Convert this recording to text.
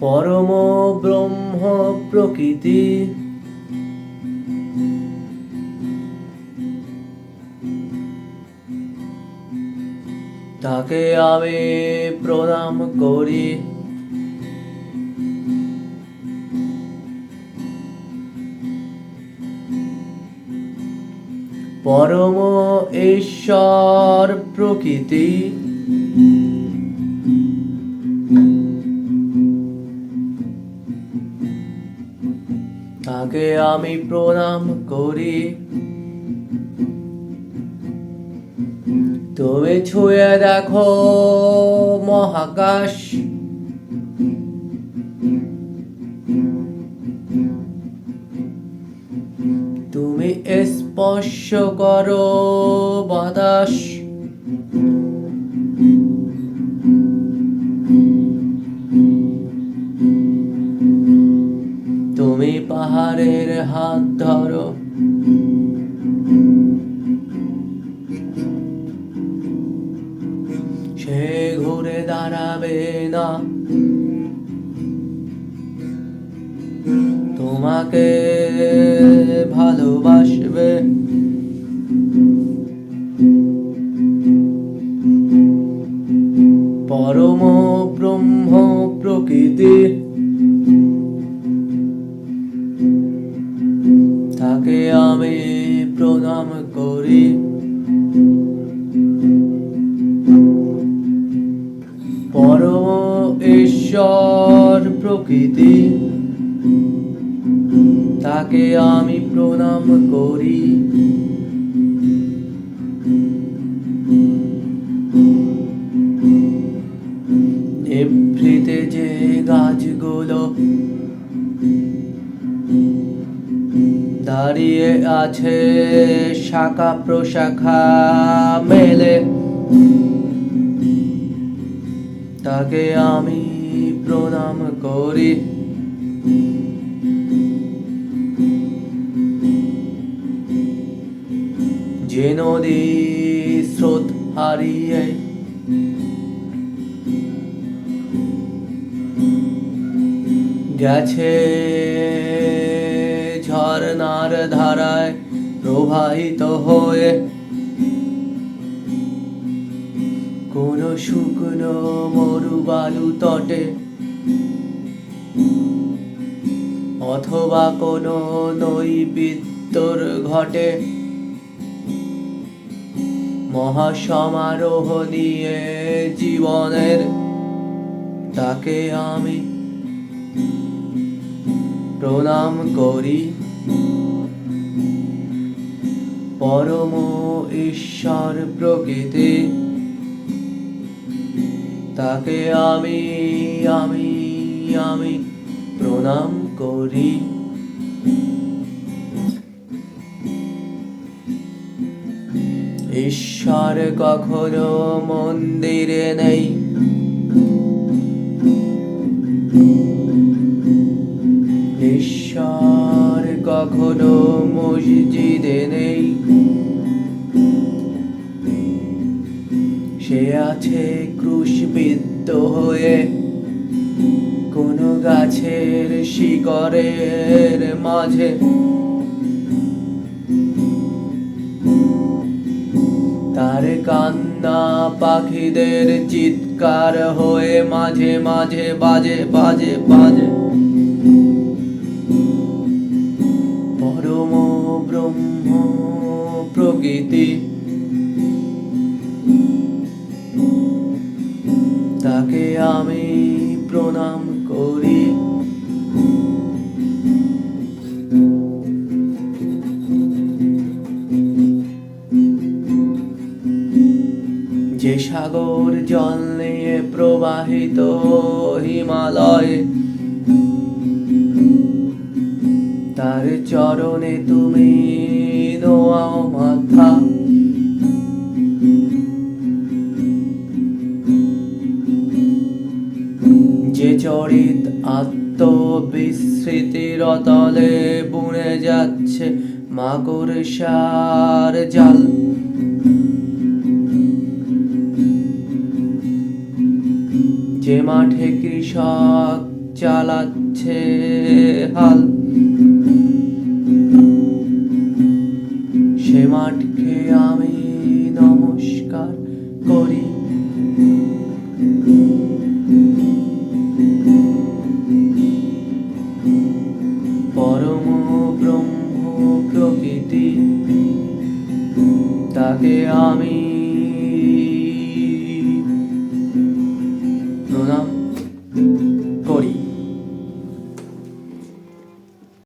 পরম ব্রহ্ম প্রকৃতি। তাকে আমি প্রণাম করি। পরম ঈশ্বর প্রকৃতি। তাকে আমি প্রণাম করি। তুমি ছুঁয়ে দেখো মহাকাশ। তুমি স্পর্শ করো ধরো। সে ঘুরে দাঁড়াবে না। তোমাকে ভালোবাসবে। পরম ব্রহ্ম প্রকৃতি তাকে আমি প্রণাম করি। পরম ঈশ্বর প্রকৃতি তাকে আমি প্রণাম করি। দাঁড়িয়ে আছে শাখা প্রশাখা মেলে। তাকে আমি প্রণাম করি। যে নদী স্রোত হারিয়ে গেছে ধারায় প্রবাহিত হয়ে কোন শুকনো মরুবালু তটে অথবা কোনো নৈবিত্তর ঘটে মহাসমারোহ নিয়ে জীবনের তাকে আমি প্রণাম করি। পরম ঈশ্বর প্রকৃতি। তাকে আমি আমি আমি প্রণাম করি। ঈশ্বর কখনো মন্দিরে নেই। ঈশ্বর কখনো মসজিদে আছে ক্রুশবিদ্ধ হয়ে, কোন গাছের শিকরের মাঝে। তার কান্না পাখিদের চিৎকার হয়ে মাঝে মাঝে বাজে বাজে বাজে। পরম ব্রহ্ম প্রকৃতি যে সাগর জল নিয়ে প্রবাহিত হিমালয়ে, তার চরণে তুমি নোয়াও মাথা। যে চরিত আত্মবিস্মৃতির তলে বুনে যাচ্ছে মাকড়সার জাল। যে মাঠে কৃষক চালাচ্ছে হাল, সে মাঠকে আমি নমস্কার করি। পরম ব্রহ্ম প্রকৃতি, তাকে আমি